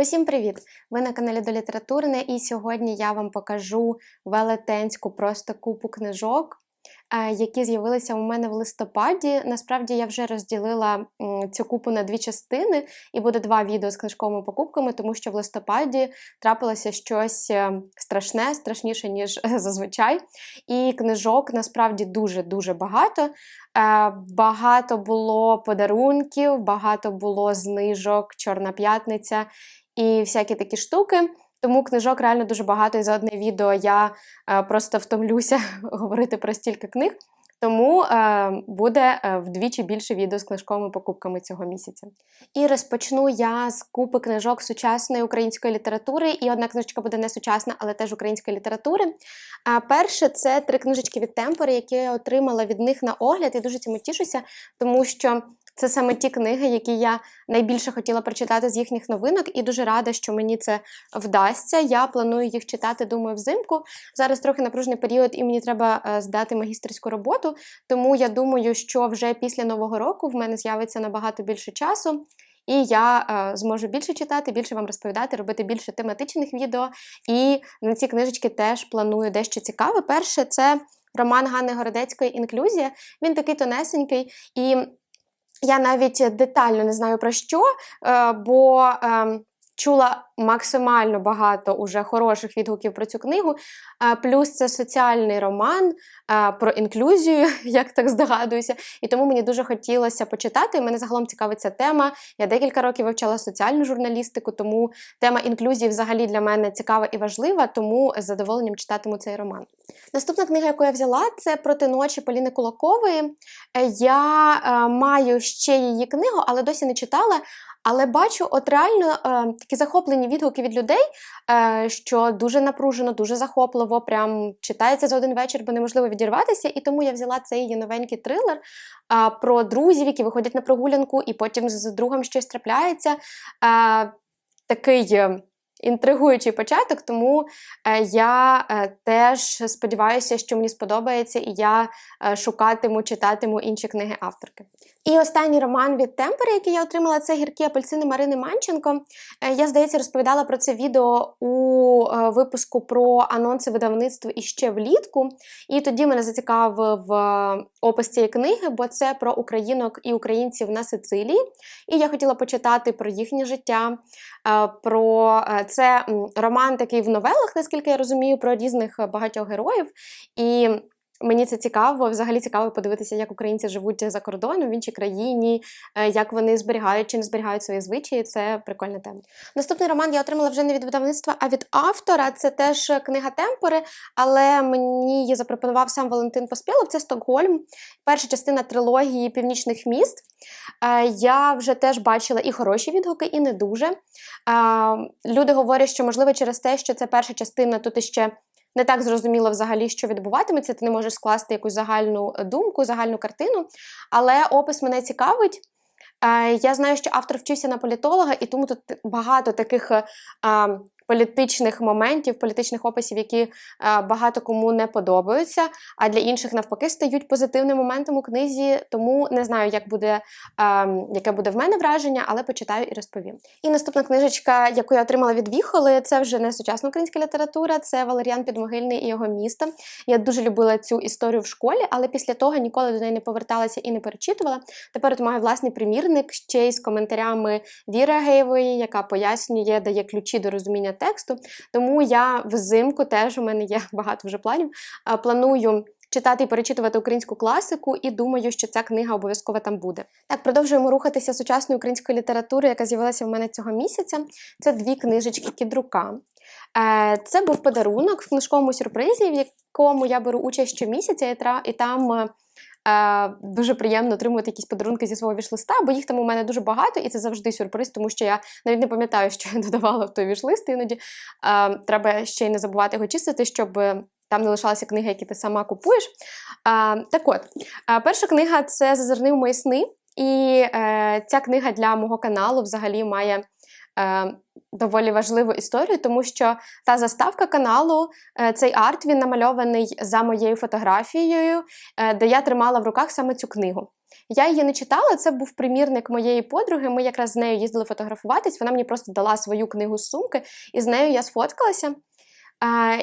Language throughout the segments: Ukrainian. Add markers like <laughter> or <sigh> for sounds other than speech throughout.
Усім привіт! Ви на каналі до Літературне, і сьогодні я вам покажу велетенську просто купу книжок, е, які з'явилися у мене в листопаді. Насправді я вже розділила цю купу на дві частини, і буде два відео з книжковими покупками, тому що в листопаді трапилося щось е, страшне, страшніше, ніж зазвичай. І книжок насправді дуже-дуже багато. Е, Багато було подарунків, багато було знижок, Чорна п'ятниця і всякі такі штуки. Тому книжок реально дуже багато, і за одне відео я е, просто втомлюся <laughs> говорити про стільки книг. Тому е, буде е, вдвічі більше відео з книжковими покупками цього місяця. І розпочну я з купи книжок сучасної української літератури. І одна книжечка буде не сучасна, але теж української літератури. А перше це три книжечки від Темпори, які я отримала від них на огляд. І дуже цьому тішуся, тому що це саме ті книги, які я найбільше хотіла прочитати з їхніх новинок, і дуже рада, що мені це вдасться. Я планую їх читати, думаю, взимку. Зараз трохи напружений період, і мені треба е, здати магістерську роботу. Тому я думаю, що вже після нового року в мене з'явиться набагато більше часу. І я е, зможу більше читати, більше вам розповідати, робити більше тематичних відео. І на ці книжечки теж планую дещо цікаве. Перше, це роман Ганни Городецької Інклюзія. Він такий тонесенький і. Я навіть детально не знаю про що, е, бо ем, чула максимально багато уже хороших відгуків про цю книгу. Е, плюс це соціальний роман е, про інклюзію, <laughs> як так здогадуюся. І тому мені дуже хотілося почитати. Мене загалом цікавить ця тема. Я декілька років вивчала соціальну журналістику, тому тема інклюзії взагалі для мене цікава і важлива, тому з задоволенням читатиму цей роман. Наступна книга, яку я взяла, це проти ночі Поліни Кулакової. Я е, маю ще її книгу, але досі не читала. Але бачу, от реально е, такі захоплені відгуки від людей, е, що дуже напружено, дуже захопливо, прям читається за один вечір, бо неможливо відірватися. І тому я взяла цей її новенький трилер е, про друзів, які виходять на прогулянку, і потім з другом щось трапляється. Е, такий. е, Інтригуючий початок, тому е, я е, теж сподіваюся, що мені сподобається, і я шукатиму, читатиму інші книги авторки. І останній роман від Темпери, який я отримала, це гіркі апельсини Марини Манченко. Е, Я, здається, розповідала про це відео у е, випуску про анонси видавництва іще влітку. І тоді мене зацікавив опис цієї книги, бо це про українок і українців на Сицилії. І я хотіла почитати про їхнє життя. е, Про це роман такий в новелах, наскільки я розумію, про різних багатьох героїв. І Мені це цікаво, взагалі цікаво подивитися, як українці живуть за кордоном в іншій країні, е, як вони зберігають чи не зберігають свої звичаї. Це прикольна тема. Наступний роман я отримала вже не від видавництва, а від автора. Це теж книга Темпори, але мені її запропонував сам Валентин Поспілов. Це Стокгольм, перша частина трилогії північних міст. Е, Я вже теж бачила і хороші відгуки, і не дуже. Е, Люди говорять, що можливо через те, що це перша частина, тут іще не так зрозуміло взагалі, що відбуватиметься, ти не можеш скласти якусь загальну думку, загальну картину. Але опис мене цікавить. Е, Я знаю, що автор вчився на політолога, і тому тут багато таких е, політичних моментів, політичних описів, які е, багато кому не подобаються, а для інших навпаки стають позитивним моментом у книзі. Тому не знаю, як буде, е, яке буде в мене враження, але почитаю і розповім. І наступна книжечка, яку я отримала від Віхоли, це вже не сучасна українська література, це Валеріан Підмогильний і його місто. Я дуже любила цю історію в школі, але після того ніколи до неї не поверталася і не перечитувала. Тепер от маю власний примірник ще й з коментарями Віри Геєвої, яка пояснює, дає ключі до розуміння тексту. Тому я взимку теж у мене є <laughs> багато вже планів. Планую. Читати і перечитувати українську класику, і думаю, що ця книга обов'язково там буде. Так, продовжуємо рухатися сучасною українською літературою, яка з'явилася в мене цього місяця. Це дві книжечки Кідрука. Е, Це був подарунок в книжковому сюрпризі, в якому я беру участь щомісяця, і там. Е, дуже приємно отримувати якісь подарунки зі свого вішлиста, бо їх там у мене дуже багато, і це завжди сюрприз, тому що я навіть не пам'ятаю, що я <laughs> додавала в той вішлист. Іноді е, треба ще й не забувати його чистити, щоб там не лишалися книги, які ти сама купуєш. Е, так от, перша книга це Зазирни в мої сни. І е, ця книга для мого каналу взагалі має е, доволі важливу історію, тому що та заставка каналу, е, цей арт він намальований за моєю фотографією, е, де я тримала в руках саме цю книгу. Я її не читала, це був примірник моєї подруги. Ми якраз з нею їздили фотографуватись. Вона мені просто дала свою книгу з сумки, і з нею я сфоткалася.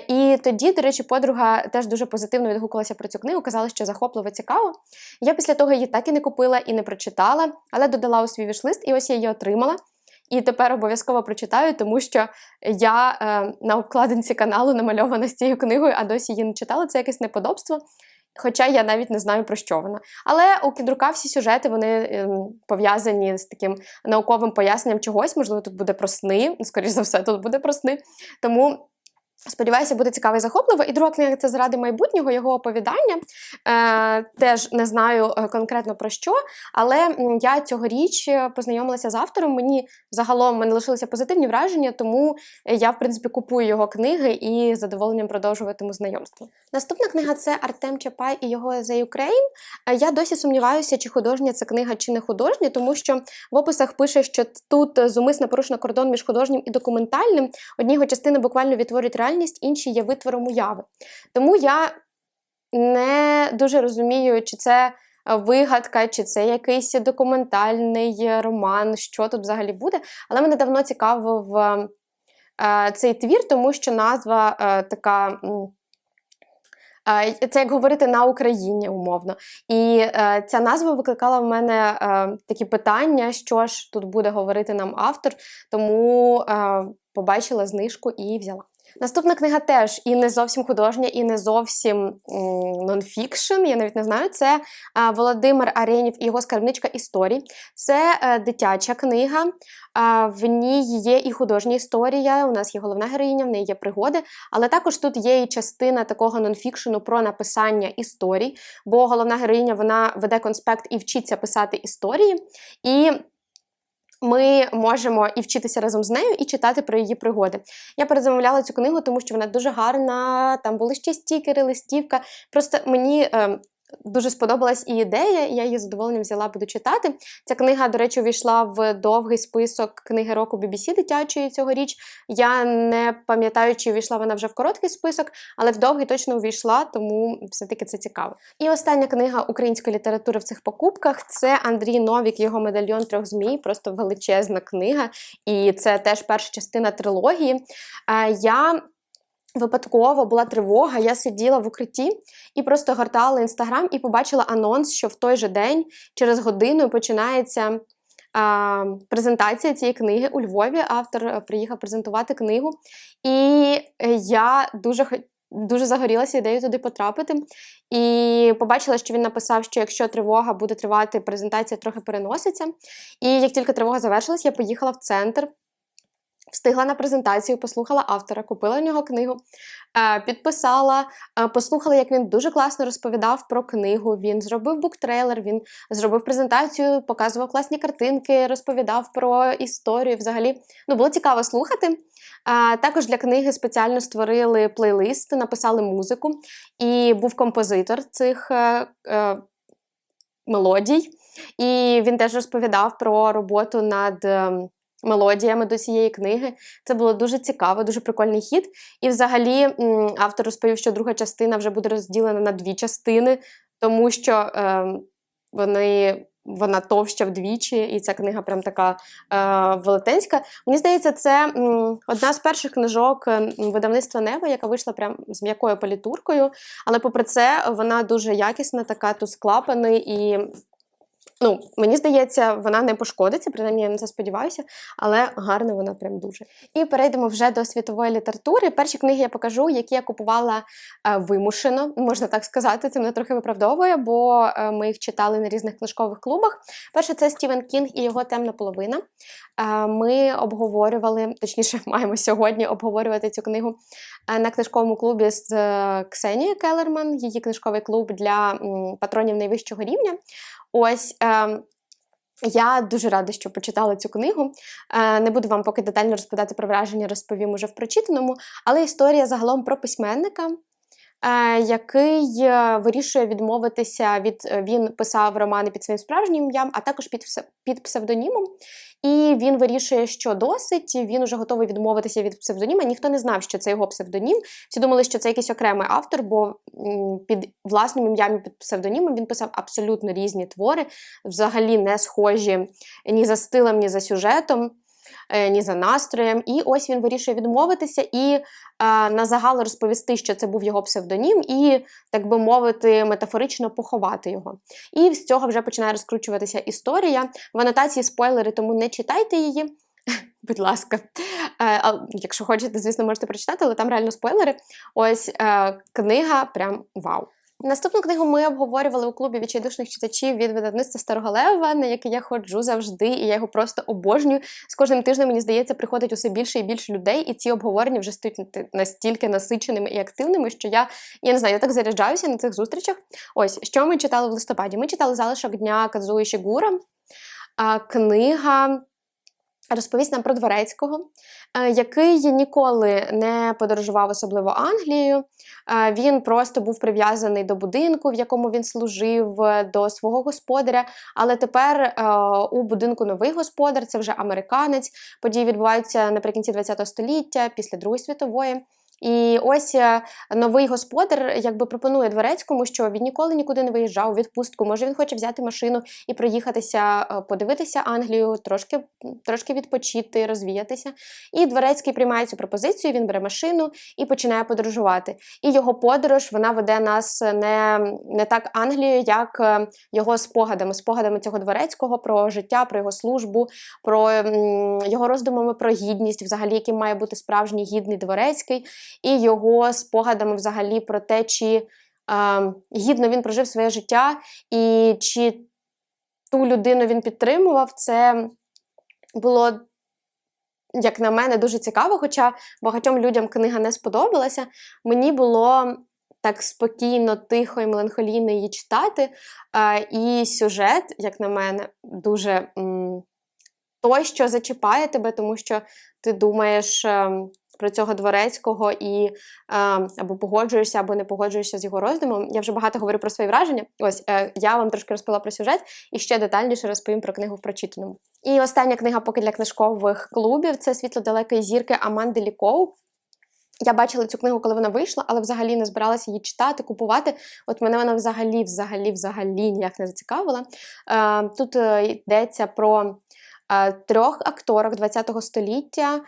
І тоді, до речі, подруга теж дуже позитивно відгукувалася про цю книгу, казала, що захопливо цікаво. Я після того її так і не купила і не прочитала, але додала у свій вішлист, і ось я її отримала. І тепер обов'язково прочитаю, тому що я е, на обкладинці каналу намальована з цією книгою, а досі її не читала. Це якесь неподобство. Хоча я навіть не знаю про що вона. Але у кідрука всі сюжети вони е, пов'язані з таким науковим поясненням чогось. Можливо, тут буде про сни. Скоріше за все, тут буде про сни. Тому. Сподіваюся, буде цікаво і захопливо. І друга книга це заради майбутнього його оповідання. Е, Теж не знаю е, конкретно про що, але я цьогоріч е, познайомилася з автором. Мені загалом мене лишилися позитивні враження, тому я, в принципі, купую його книги і з задоволенням продовжуватиму знайомство. Наступна книга це Артем Чапай і його The Ukraine. Е, я досі сумніваюся, чи художня це книга, чи не художня, тому що в описах пише, що тут зумисно порушено кордон між художнім і документальним. Одні частини буквально відтворюють реальність реальність, інші є витвором уяви. Тому я не дуже розумію, чи це вигадка, чи це якийсь документальний роман, що тут взагалі буде. Але мене давно цікавив е, цей твір, тому що назва е, така. Це як говорити на Україні умовно. І е, ця назва викликала в мене е, такі питання, що ж тут буде говорити нам автор, тому е, побачила знижку і взяла. Наступна книга теж і не зовсім художня, і не зовсім нонфікшн. Я навіть не знаю. Це Володимир Аренів і його скарбничка історій. Це е, дитяча книга. В ній є і художня історія. У нас є головна героїня, в неї є пригоди, але також тут є і частина такого нонфікшену про написання історій, бо головна героїня вона веде конспект і вчиться писати історії. І ми можемо і вчитися разом з нею, і читати про її пригоди. Я перезамовляла цю книгу, тому що вона дуже гарна. Там були ще стікери, листівка. Просто мені е, Дуже сподобалась і ідея, і я її задоволенням взяла, буду читати. Ця книга, до речі, увійшла в довгий список книги року BBC дитячої цьогоріч. Я не пам'ятаю, чи увійшла вона вже в короткий список, але в довгий точно увійшла, тому все-таки це цікаво. І остання книга української літератури в цих покупках це Андрій Новік, його медальйон трьох змій, просто величезна книга. І це теж перша частина трилогії. Е, я Випадково була тривога, я сиділа в укритті і просто гортала інстаграм і побачила анонс, що в той же день, через годину, починається презентація цієї книги у Львові. Автор е, приїхав презентувати книгу. І е, я дуже дуже загорілася ідеєю туди потрапити. І побачила, що він написав, що якщо тривога буде тривати, презентація трохи переноситься. І як тільки тривога завершилась, я поїхала в центр. Встигла на презентацію, послухала автора, купила у нього книгу, е, підписала, е, послухала, як він дуже класно розповідав про книгу. Він зробив буктрейлер, він зробив презентацію, показував класні картинки, розповідав про історію. Взагалі, ну було цікаво слухати. Е, також для книги спеціально створили плейлист, написали музику, і був композитор цих мелодій. І він теж розповідав про роботу над. Ем, мелодіями до цієї книги. Це було дуже цікаво, дуже прикольний хід. І, взагалі, автор розповів, що друга частина вже буде розділена на дві частини, тому що е, вони. Вона товща вдвічі, і ця книга прям така е, велетенська. Мені здається, це м, одна з перших книжок видавництва Неба, яка вийшла прям з м'якою політуркою. Але, попри це, вона дуже якісна, така тут склапаний і Ну, мені здається, вона не пошкодиться, принаймні я на це сподіваюся, але гарна вона прям дуже. І перейдемо вже до світової літератури. Перші книги я покажу, які я купувала е, вимушено, можна так сказати. Це мене трохи виправдовує, бо е, ми їх читали на різних книжкових клубах. Перше, це Стівен Кінг і його темна половина. Е, ми обговорювали, точніше, <laughs> маємо сьогодні обговорювати цю книгу на книжковому клубі з Ксенією Келерман, її книжковий клуб для патронів найвищого рівня. Ось. Е, я дуже рада, що почитала цю книгу. Е, не буду вам поки детально розповідати про враження, розповім уже в прочитаному, але історія загалом про письменника, який е, вирішує відмовитися від е, він писав романи під своїм справжнім ім'ям, а також під під псевдонімом. І він вирішує, що досить. Він вже готовий відмовитися від псевдоніма. Ніхто не знав, що це його псевдонім. Всі думали, що це якийсь окремий автор, бо під власним ім'ям і під псевдонімом він писав абсолютно різні твори, взагалі не схожі ні за стилем, ні за сюжетом. Е, Ні за настроєм, і ось він вирішує відмовитися і е, на загал розповісти, що це був його псевдонім, і, так би мовити, метафорично поховати його. І з цього вже починає розкручуватися історія. В анотації спойлери, тому не читайте її. <laughs> Будь ласка, Е, а, якщо хочете, звісно, можете прочитати, але там реально спойлери. Ось книга прям вау. Наступну книгу ми обговорювали у клубі відчайдушних читачів від видавництва Старого Лева, на який я ходжу завжди, і я його просто обожнюю. З кожним тижнем, мені здається, приходить усе більше і більше людей, і ці обговорення вже стають настільки насиченими і активними, що я, я не знаю, я так заряджаюся на цих зустрічах. Ось, що ми читали в листопаді? Ми читали залишок дня Казуї Шігура, книга. Розповість нам про Дворецького, е, який ніколи не подорожував особливо Англією. Він просто був прив'язаний до будинку, в якому він служив, е, до свого господаря. Але тепер е, у будинку новий господар, це вже американець. Події відбуваються наприкінці ХХ століття, після Другої світової. І ось е, новий господар якби пропонує дворецькому, що він ніколи нікуди не виїжджав у відпустку. Може, він хоче взяти машину і проїхатися, е, подивитися Англію, трошки, трошки відпочити, розвіятися. І дворецький приймає цю пропозицію. Він бере машину і починає подорожувати. І його подорож вона веде нас не, не так Англією, як е, його спогадами, спогадами цього дворецького про життя, про його службу, про його роздумами про гідність, взагалі, яким має бути справжній гідний дворецький і його спогадами взагалі про те, чи е, гідно він прожив своє життя, і чи ту людину він підтримував, це було, як на мене, дуже цікаво. Хоча багатьом людям книга не сподобалася. Мені було так спокійно, тихо і меланхолійно її читати. І сюжет, як на мене, дуже той, що зачіпає тебе, тому що ти думаєш. Про цього дворецького і е, або погоджуєшся, або не погоджуєшся з його роздумом. Я вже багато говорю про свої враження. Ось е, я вам трошки розповіла про сюжет і ще детальніше розповім про книгу в прочитаному. І остання книга поки для книжкових клубів це світло далекої зірки Аманди Лікоу. Я бачила цю книгу, коли вона вийшла, але взагалі не збиралася її читати, купувати. От мене вона взагалі, взагалі, взагалі ніяк не зацікавила. Е, тут йдеться про трьох акторок ХХ століття.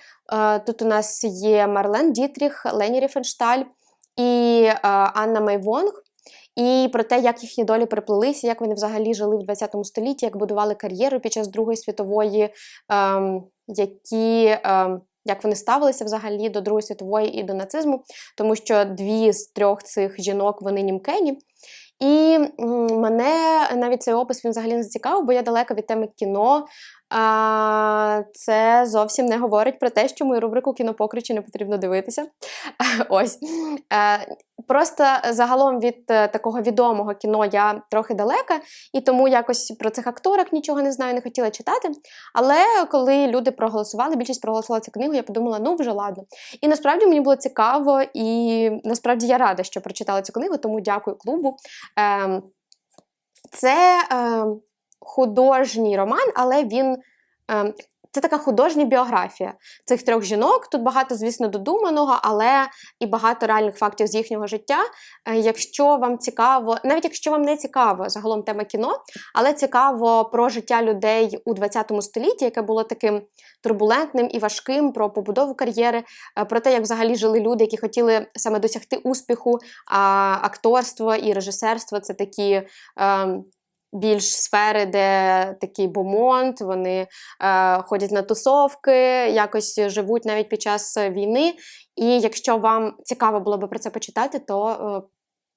Тут у нас є Марлен Дітріх, Лені Ріфеншталь і Анна Майвонг. І про те, як їхні долі переплилися, як вони взагалі жили в ХХ столітті, як будували кар'єру під час Другої світової, ем, які, ем, як вони ставилися взагалі до Другої світової і до нацизму, тому що дві з трьох цих жінок вони німкені. І мене навіть цей опис він взагалі не зацікавив, бо я далека від теми кіно. А, Це зовсім не говорить про те, що мою рубрику кінопокричі не потрібно дивитися. <laughs> Ось. Е, Просто загалом від е, такого відомого кіно я трохи далека, і тому якось про цих акторок нічого не знаю, не хотіла читати. Але коли люди проголосували, більшість проголосувала цю книгу, я подумала, ну вже ладно. І насправді мені було цікаво, і насправді я рада, що прочитала цю книгу, тому дякую клубу. Ем, Це е, художній роман, але він. ем, Це така художня біографія цих трьох жінок. Тут багато, звісно, додуманого, але і багато реальних фактів з їхнього життя. Е, Якщо вам цікаво, навіть якщо вам не цікаво загалом тема кіно, але цікаво про життя людей у ХХ столітті, яке було таким турбулентним і важким, про побудову кар'єри, е, про те, як взагалі жили люди, які хотіли саме досягти успіху. А акторство і режисерство це такі. Більш сфери, де такий бомонд, вони е, ходять на тусовки, якось живуть навіть під час війни. І якщо вам цікаво було би про це почитати, то е,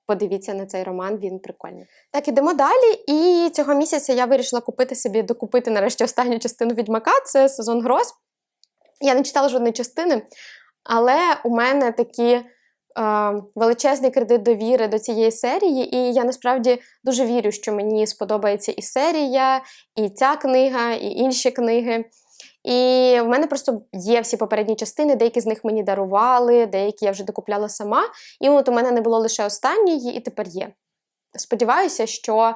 подивіться на цей роман, він прикольний. Так, ідемо далі. І цього місяця я вирішила купити собі, докупити нарешті останню частину Відьмака, це сезон гроз. Я не читала жодної частини, але у мене такі величезний кредит довіри до цієї серії, і я насправді дуже вірю, що мені сподобається і серія, і ця книга, і інші книги. І в мене просто є всі попередні частини, деякі з них мені дарували, деякі я вже докупляла сама. І от у мене не було лише останньої, і тепер є. Сподіваюся, що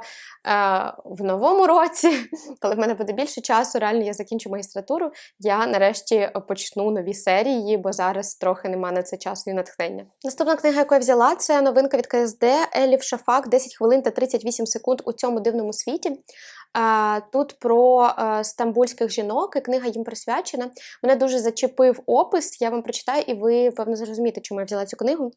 в новому році, <laughs> коли в мене буде більше часу, реально я закінчу магістратуру, я нарешті почну нові серії, бо зараз трохи нема на це часу і натхнення. Наступна книга, яку я взяла, це новинка від КСД Елів Шафак 10 хвилин та 38 секунд у цьому дивному світі. Тут про е, стамбульських жінок, і книга їм присвячена. Мене дуже зачепив опис. Я вам прочитаю, і ви, певно, зрозумієте, чому я взяла цю книгу.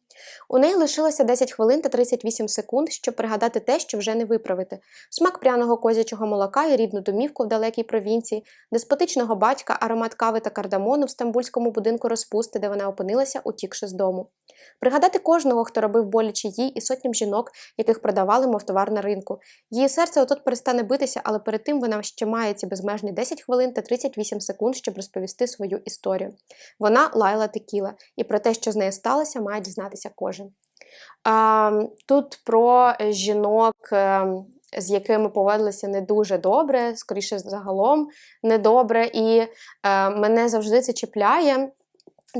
У неї лишилося 10 хвилин та 38 секунд, щоб пригадати те, що вже не виправити: смак пряного козячого молока і рідну домівку в далекій провінції, деспотичного батька, аромат кави та кардамону в стамбульському будинку розпусти, де вона опинилася, утікши з дому. Пригадати кожного, хто робив боляче їй і сотням жінок, яких продавали, мов товар на ринку. Її серце отут перестане битися але перед тим вона ще має ці безмежні 10 хвилин та 38 секунд, щоб розповісти свою історію. Вона лайла текіла, і про те, що з нею сталося, має дізнатися кожен. Тут про жінок. З якими поводилися не дуже добре, скоріше загалом недобре, і е, мене завжди це чіпляє.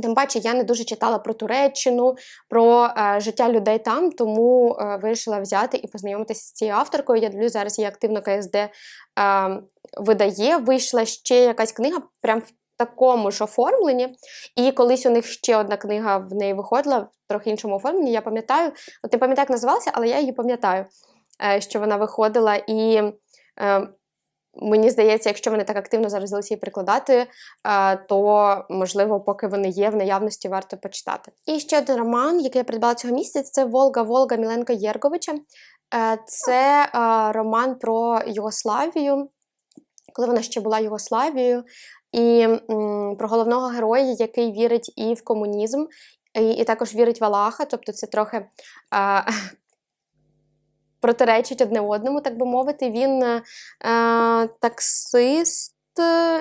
Тим паче я не дуже читала про Туреччину, про е, життя людей там, тому е, вирішила взяти і познайомитися з цією авторкою. Я дивлюсь, зараз її активно КСД е, видає. Вийшла ще якась книга, прям в такому ж оформленні. І колись у них ще одна книга в неї виходила в трохи іншому оформленні. Я пам'ятаю, от не пам'ятаю, як називалася, але я її пам'ятаю, що вона виходила і. Е, Мені здається, якщо вони так активно зараз взялися її прикладати, е, то можливо, поки вони є в наявності, варто почитати. І ще один роман, який я придбала цього місяця, це Волга Волга Міленка Єрговича. Е, це е, роман про Югославію, коли вона ще була Югославією, і про головного героя, який вірить і в комунізм, і також вірить в Аллаха, тобто це трохи протиречать одне одному, так би мовити. Він е, таксист.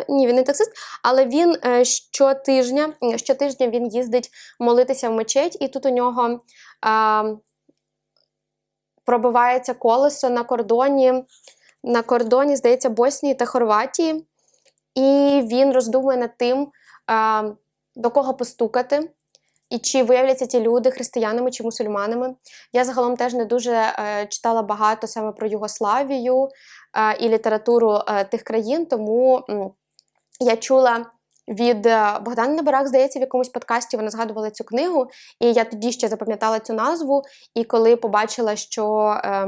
Ні, він не таксист, але він е, щотижня щотижня він їздить молитися в мечеть, і тут у нього е, пробивається колесо на кордоні, на кордоні, здається, Боснії та Хорватії. І він роздумує над тим, е, до кого постукати. І чи виявляться ті люди християнами чи мусульманами? Я загалом теж не дуже е, читала багато саме про Югославію е, і літературу е, тих країн, тому я чула від Богдана Набарак, здається, в якомусь подкасті вона згадувала цю книгу, і я тоді ще запам'ятала цю назву. І коли побачила, що е,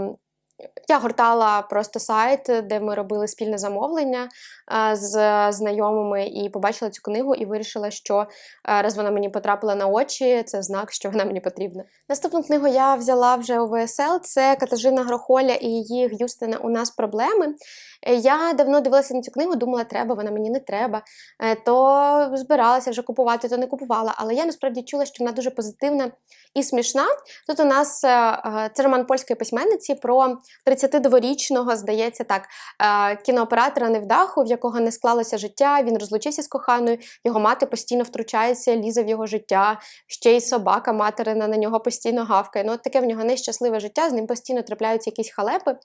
я гортала просто сайт, де ми робили спільне замовлення з знайомими і побачила цю книгу, і вирішила, що раз вона мені потрапила на очі, це знак, що вона мені потрібна. Наступну книгу я взяла вже у ВСЛ. Це Катажина Грохоля і її Г'юстина У нас проблеми. Е, я давно дивилася на цю книгу, думала, треба, вона мені не треба. Е, то збиралася вже купувати, то не купувала. Але я насправді чула, що вона дуже позитивна і смішна. Тут у нас е, це роман польської письменниці про 32-річного, здається, так, кінооператора невдаху, в якого не склалося життя. Він розлучився з коханою, його мати постійно втручається, лізе в його життя. Ще й собака материна на нього постійно гавкає. Ну, от таке в нього нещасливе життя, з ним постійно трапляються якісь халепи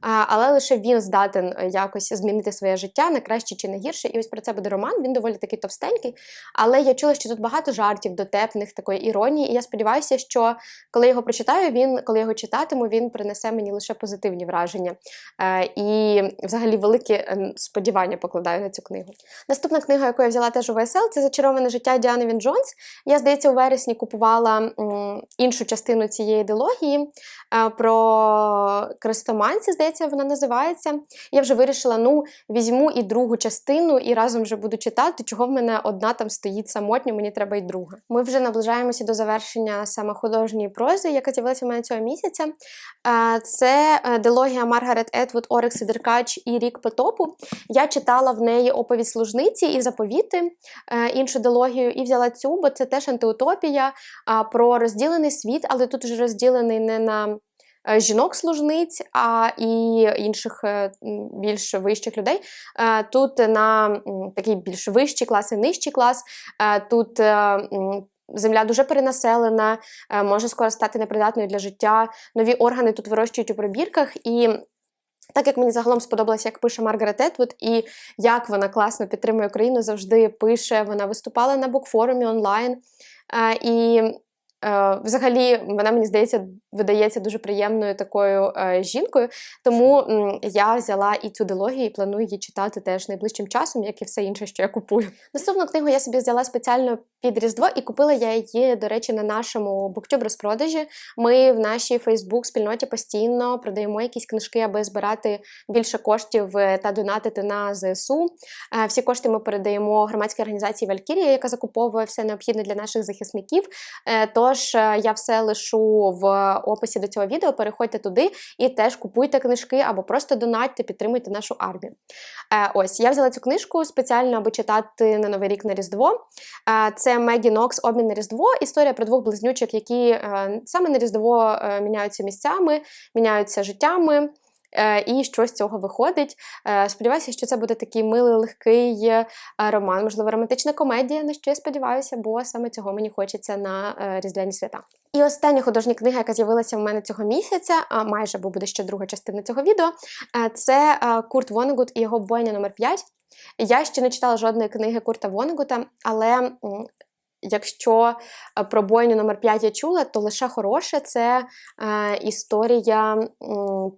але лише він здатен е, якось змінити своє життя на краще чи на гірше. І ось про це буде роман. Він доволі такий товстенький. Але я чула, що тут багато жартів, дотепних, такої іронії. І я сподіваюся, що коли його прочитаю, він, коли його читатиму, він принесе мені лише позитивні враження. Е, і, взагалі, великі е, сподівання покладаю на цю книгу. Наступна книга, яку я взяла теж у ВСЛ, це зачароване життя Діани Він Джонс. Я, здається, у вересні купувала іншу частину цієї ідеології про крестоманці, здається здається, вона називається. Я вже вирішила, ну, візьму і другу частину, і разом вже буду читати, чого в мене одна там стоїть самотня, мені треба і друга. Ми вже наближаємося до завершення саме художньої прози, яка з'явилася в мене цього місяця. Це е, дилогія Маргарет Етвуд, Орекс Деркач і Рік Потопу. Я читала в неї оповідь служниці і заповіти е, іншу дилогію, і взяла цю, бо це теж антиутопія про розділений світ, але тут вже розділений не на жінок-служниць, а і інших е, більш вищих людей. Е, тут на такий більш вищий клас і нижчий клас. Тут Земля дуже перенаселена, може скоро стати непридатною для життя. Нові органи тут вирощують у пробірках, і Так як мені загалом сподобалося, як пише Маргарет Етвуд, і як вона класно підтримує Україну, завжди пише. Вона виступала на букфорумі онлайн. Е, і Е, взагалі, вона мені здається, видається дуже приємною такою е, жінкою. Тому я взяла і цю дилогію і планую її читати теж найближчим часом, як і все інше, що я купую. Наступну книгу я собі взяла спеціально під Різдво і купила я її, до речі, на нашому буктюб розпродажі. Ми в нашій Фейсбук-спільноті постійно продаємо якісь книжки, аби збирати більше коштів е, та донатити на ЗСУ. Всі кошти ми передаємо громадській організації Валькірія, яка закуповує все необхідне для наших захисників. То Тож е, я все лишу в описі до цього відео. Переходьте туди і теж купуйте книжки або просто донатьте, підтримуйте нашу армію. Е, ось я взяла цю книжку спеціально, аби читати на Новий рік на Різдво. Е, це Мегі Нокс Обмін на Різдво. Історія про двох близнючок, які саме на Різдво міняються місцями, міняються життями. Е, і що з цього виходить. Е, сподіваюся, що це буде такий милий, легкий е, роман, можливо, романтична комедія, на що я сподіваюся, бо саме цього мені хочеться на різдвяні свята. І остання художня книга, яка з'явилася в мене цього місяця, а майже бо буде ще друга частина цього відео. Це Курт Вонегут і його бойня номер 5 Я ще не читала жодної книги Курта Вонегута, але Якщо е, про бойню номер 5 я чула, то лише хороше це е, історія е,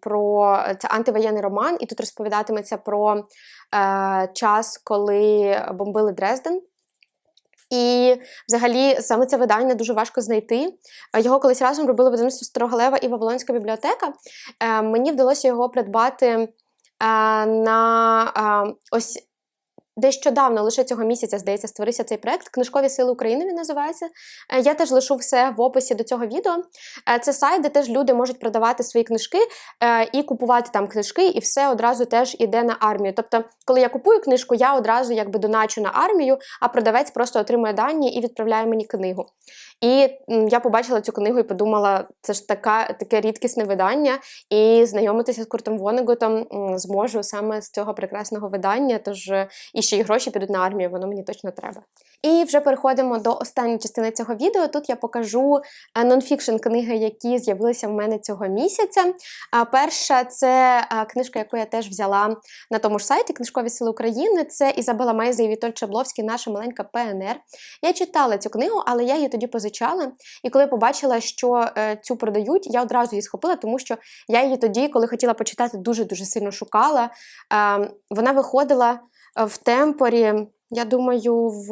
про це антивоєнний роман, і тут розповідатиметься про е, час, коли бомбили Дрезден. І взагалі саме це видання дуже важко знайти. Його колись разом робили видавництво Старогалева і Вавилонська бібліотека. Е, мені вдалося його придбати е, на е, ось Нещодавно, лише цього місяця, здається, створився цей проект. Книжкові сили України він називається. Е, я теж лишу все в описі до цього відео. Е, це сайт, де теж люди можуть продавати свої книжки е, і купувати там книжки, і все одразу теж іде на армію. Тобто, коли я купую книжку, я одразу якби доначу на армію, а продавець просто отримує дані і відправляє мені книгу. І я побачила цю книгу і подумала, це ж така, таке рідкісне видання, і знайомитися з Куртом Вонегутом зможу саме з цього прекрасного видання. Тож і ще й гроші підуть на армію, воно мені точно треба. І вже переходимо до останньої частини цього відео. Тут я покажу е, нонфікшн книги, які з'явилися в мене цього місяця. Перша це е, книжка, яку я теж взяла на тому ж сайті Книжкові сили України. Це Ізабела Майза і Вітоль Чабловський, наша маленька ПНР. Я читала цю книгу, але я її тоді позичала. І коли побачила, що е, цю продають, я одразу її схопила, тому що я її тоді, коли хотіла почитати, дуже-дуже сильно шукала. Ем, вона виходила в темпорі. Я думаю, в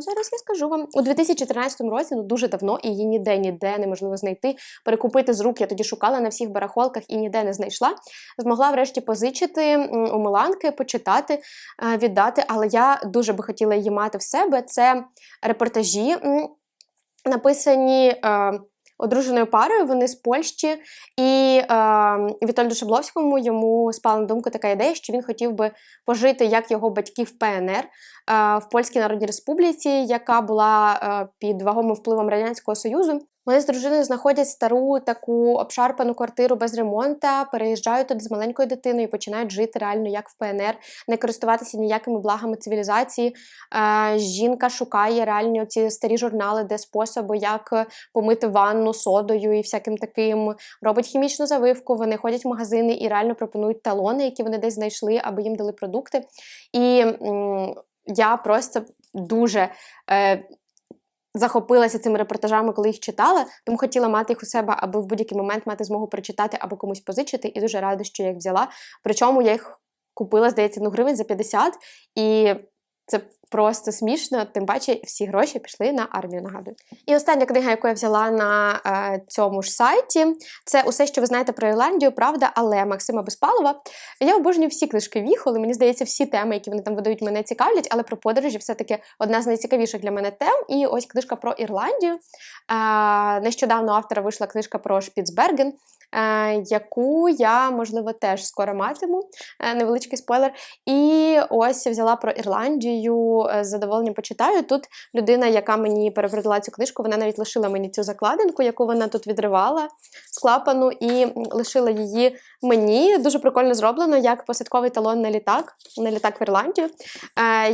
зараз я скажу вам у 2013 році, ну дуже давно, і її ніде ніде неможливо знайти. Перекупити з рук я тоді шукала на всіх барахолках і ніде не знайшла. Змогла врешті позичити у Миланки, почитати, е, віддати. Але я дуже би хотіла її мати в себе. Це репортажі написані. Одруженою парою, вони з Польщі, і е, Вітольду Шабловському йому спала на думку така ідея, що він хотів би пожити як його батьки в ПНР е, в Польській Народній Республіці, яка була е, під вагомим впливом Радянського Союзу. Вони з дружиною знаходять стару таку обшарпану квартиру без ремонта, переїжджають туди з маленькою дитиною і починають жити реально як в ПНР, не користуватися ніякими благами цивілізації. Е, жінка шукає реально ці старі журнали, де способи, як помити ванну содою і всяким таким. Робить хімічну завивку. Вони ходять в магазини і реально пропонують талони, які вони десь знайшли, аби їм дали продукти. І м я просто дуже. Е, захопилася цими репортажами, коли їх читала, тому хотіла мати їх у себе, аби в будь-який момент мати змогу прочитати або комусь позичити, і дуже рада, що я їх взяла. Причому я їх купила, здається, ну гривень за 50, і це просто смішно, тим паче всі гроші пішли на армію. Нагадую. І остання книга, яку я взяла на е, цьому ж сайті, це усе, що ви знаєте про Ірландію, правда, але Максима Безпалова. Я обожнюю всі книжки Віхоли. Мені здається, всі теми, які вони там видають, мене цікавлять, але про подорожі все-таки одна з найцікавіших для мене тем. І ось книжка про Ірландію. Е, нещодавно автора вийшла книжка про Шпіцберген. Е, яку я, можливо, теж скоро матиму. Е, невеличкий спойлер. І ось взяла про Ірландію, е, з задоволенням почитаю. Тут людина, яка мені перепродала цю книжку, вона навіть лишила мені цю закладинку, яку вона тут відривала з клапану, і лишила її мені. Дуже прикольно зроблено, як посадковий талон на літак, на літак в Ірландію.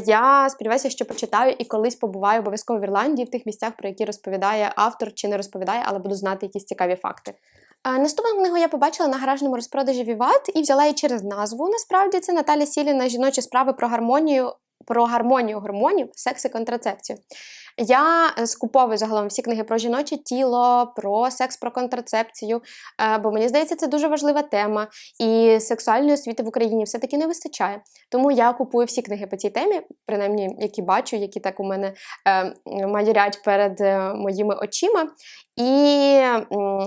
Я сподіваюся, що почитаю і колись побуваю обов'язково в Ірландії, в тих місцях, про які розповідає автор чи не розповідає, але буду знати якісь цікаві факти. А, Наступну книгу я побачила на гаражному розпродажі Віват і взяла її через назву. Насправді це Наталі Сіліна жіночі справи про гармонію. Про гармонію гормонів, секс і контрацепцію. Я е, скуповую загалом всі книги про жіноче тіло, про секс, про контрацепцію, е, бо мені здається, це дуже важлива тема. І сексуальної освіти в Україні все-таки не вистачає. Тому я купую всі книги по цій темі, принаймні, які бачу, які так у мене е, майорять перед моїми очима. І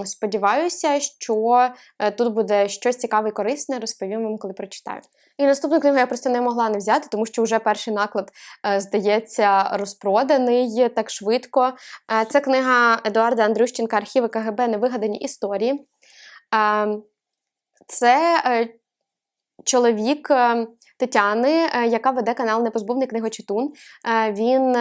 сподіваюся, що е, тут буде щось цікаве і корисне, розповім вам, коли прочитаю. І наступну книгу я просто не могла не взяти, тому що вже перший наклад, е, здається, розпроданий так швидко. Е, Це книга Едуарда Андрющенка Архіви КГБ Невигадані історії. Це чоловік Тетяни, яка веде канал Непозбувний книгочитун. Він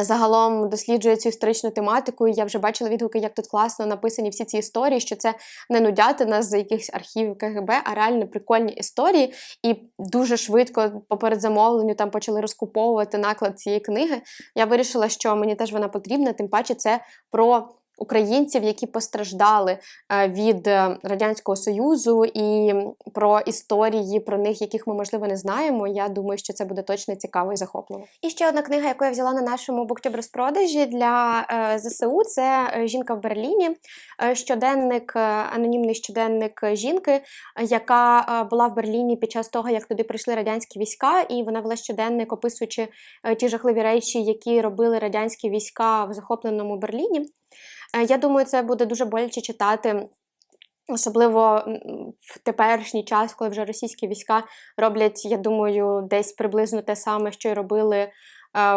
загалом досліджує цю історичну тематику. і Я вже бачила відгуки, як тут класно написані всі ці історії, що це не нудяти нас з якихось архівів КГБ, а реально прикольні історії. І дуже швидко по передзамовленню там почали розкуповувати наклад цієї книги. Я вирішила, що мені теж вона потрібна, тим паче це про. Українців, які постраждали е, від е, радянського союзу, і про історії про них, яких ми можливо не знаємо. Я думаю, що це буде точно цікаво і захопливо. І ще одна книга, яку я взяла на нашому буктюб розпродажі для е, ЗСУ. Це жінка в Берліні, щоденник, анонімний щоденник жінки, яка була в Берліні під час того, як туди прийшли радянські війська, і вона вела щоденник, описуючи ті жахливі речі, які робили радянські війська в захопленому Берліні. Е, Я думаю, це буде дуже боляче читати. Особливо в теперішній час, коли вже російські війська роблять, я думаю, десь приблизно те саме, що й робили е,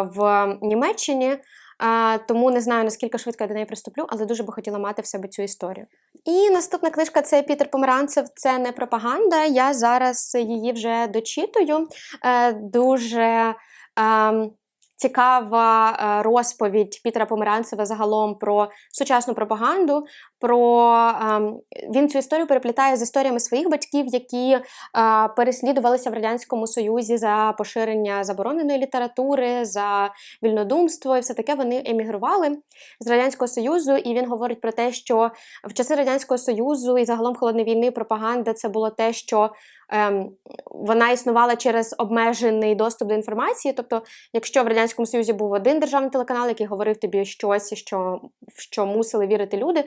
в Німеччині. Е, Тому не знаю, наскільки швидко я до неї приступлю, але дуже би хотіла мати в себе цю історію. І наступна книжка це Пітер Померанцев. Це не пропаганда. Я зараз її вже дочитую. Дуже. ем, цікава е, розповідь Пітера Померанцева загалом про сучасну пропаганду. Про він цю історію переплітає з історіями своїх батьків, які переслідувалися в радянському союзі за поширення забороненої літератури, за вільнодумство і все таке. Вони емігрували з радянського союзу, і він говорить про те, що в часи радянського союзу і загалом холодної війни пропаганда це було те, що ем, вона існувала через обмежений доступ до інформації. Тобто, якщо в радянському союзі був один державний телеканал, який говорив тобі щось, що, в що мусили вірити люди.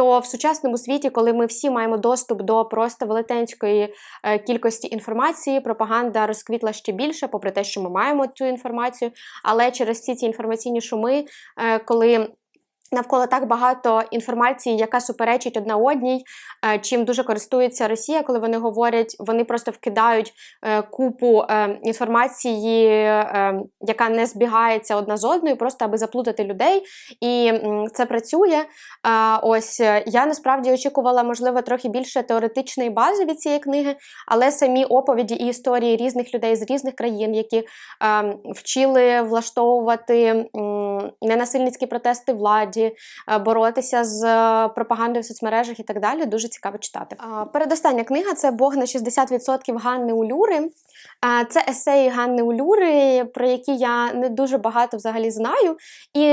То в сучасному світі, коли ми всі маємо доступ до просто велетенської е, кількості інформації, пропаганда розквітла ще більше, попри те, що ми маємо цю інформацію. Але через всі ці інформаційні шуми, е, коли навколо так багато інформації, яка суперечить одна одній, е, чим дуже користується Росія, коли вони говорять, вони просто вкидають е, купу е, інформації, е, яка не збігається одна з одною, просто аби заплутати людей. І це працює. Ось я насправді очікувала, можливо, трохи більше теоретичної бази від цієї книги, але самі оповіді і історії різних людей з різних країн, які е, вчили влаштовувати ненасильницькі протести владі, е, боротися з е, пропагандою в соцмережах і так далі, дуже цікаво читати. Передостання книга це Бог на 60% Ганни Улюри. Це есеї Ганни Улюри, про які я не дуже багато взагалі знаю. І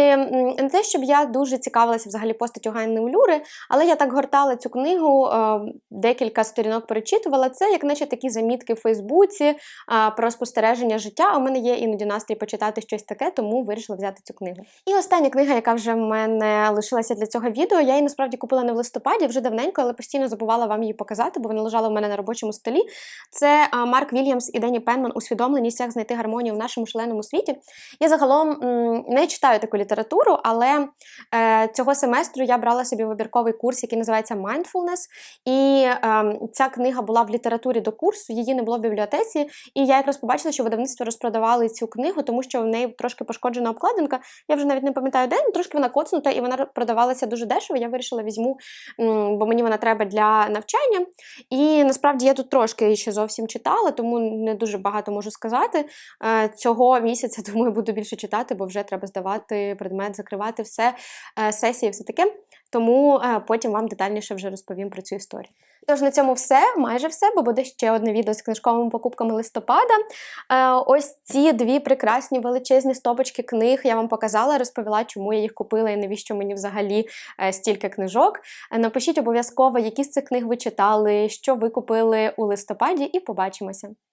не те, щоб я дуже цікавилася взагалі постаттю Ганни Улюри, але я так гортала цю книгу, декілька сторінок перечитувала. Це як наче такі замітки в Фейсбуці про спостереження життя. У мене є іноді настрій почитати щось таке, тому вирішила взяти цю книгу. І остання книга, яка вже в мене лишилася для цього відео, я її насправді купила не в листопаді, вже давненько, але постійно забувала вам її показати, бо вона лежала в мене на робочому столі. Це Марк Вільямс і Дені Пенман усвідомленість, як знайти гармонію в нашому шаленому світі. Я загалом не читаю таку літературу, але е, цього семестру я брала собі вибірковий курс, який називається Mindfulness. І е, ця книга була в літературі до курсу, її не було в бібліотеці. І я якраз побачила, що видавництво розпродавали цю книгу, тому що в неї трошки пошкоджена обкладинка. Я вже навіть не пам'ятаю де, трошки вона коцнута, і вона продавалася дуже дешево. Я вирішила візьму, бо мені вона треба для навчання. І насправді я тут трошки ще зовсім читала, тому не дуже багато можу сказати. Е, Цього місяця, <laughs> думаю, буду більше читати, бо вже треба здавати предмет, закривати все, е, сесії, все таке. тому е, потім вам детальніше вже розповім про цю історію. Тож на цьому все, майже все, бо буде ще одне відео з книжковими покупками листопада. Ось ці дві прекрасні величезні стопочки книг я вам показала, розповіла, чому я їх купила і навіщо мені взагалі стільки книжок. Напишіть обов'язково, які з цих книг ви читали, що ви купили у листопаді, і побачимося.